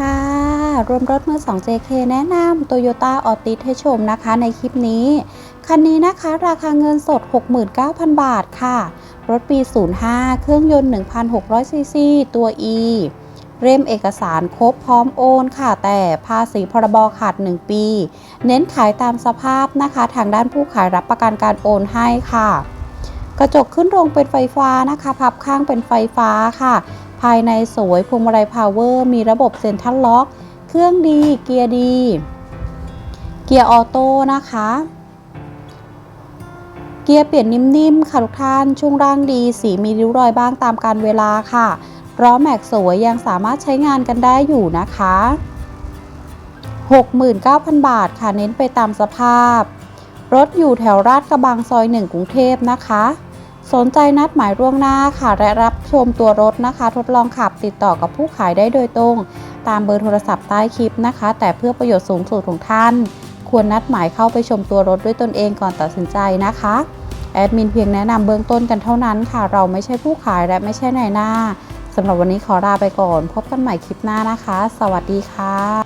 ค่ะ รวมรถมือ 2 JK แนะนำ Toyota Altis ให้ชมนะคะในคลิปนี้ คันนี้นะคะราคาเงินสด 69,000 บาทค่ะ รถปี 05 เครื่องยนต์ 1,600 ซีซี ตัว E เล่มเอกสารครบพร้อมโอนค่ะ แต่ภาษีพรบขาด 1 ปี เน้นขายตามสภาพนะคะ ทางด้านผู้ขายรับประกันการโอนให้ค่ะ กระจกขึ้นลงเป็นไฟฟ้านะคะ พับข้างเป็นไฟฟ้าค่ะ ภายในสวยพวงมาลัยพาวเวอร์มีระบบเซ็นทรัลล็อก เครื่องดี เกียร์ดี เกียร์ออโต้นะคะ เกียร์เปลี่ยนนิ่มๆ ค่ะทุกท่าน ช่วงล่างดี สีมีริ้วรอยบ้างตามการเวลาค่ะล้อแม็กสวยยังสามารถใช้งานกันได้อยู่นะคะ 69,000 บาทค่ะเน้นไปตามสภาพ รถอยู่แถวราชกระบังซอย 1 กรุงเทพนะคะ สนใจนัดหมายล่วงหน้าค่ะ และรับชมตัวรถนะคะ ทดลองขับติดต่อกับผู้ขายได้โดยตรง ตามเบอร์โทรศัพท์ใต้คลิปนะคะ แต่เพื่อประโยชน์สูงสุดของท่าน ควรนัดหมายเข้าไปชมตัวรถด้วยตนเองก่อนตัดสินใจนะคะแอดมินเพียงแนะนำเบื้องต้นกันเท่านั้นค่ะ เราไม่ใช่ผู้ขายและไม่ใช่นายหน้าสำหรับวันนี้ขอลาไปก่อน พบกันใหม่คลิปหน้านะคะ สวัสดีค่ะ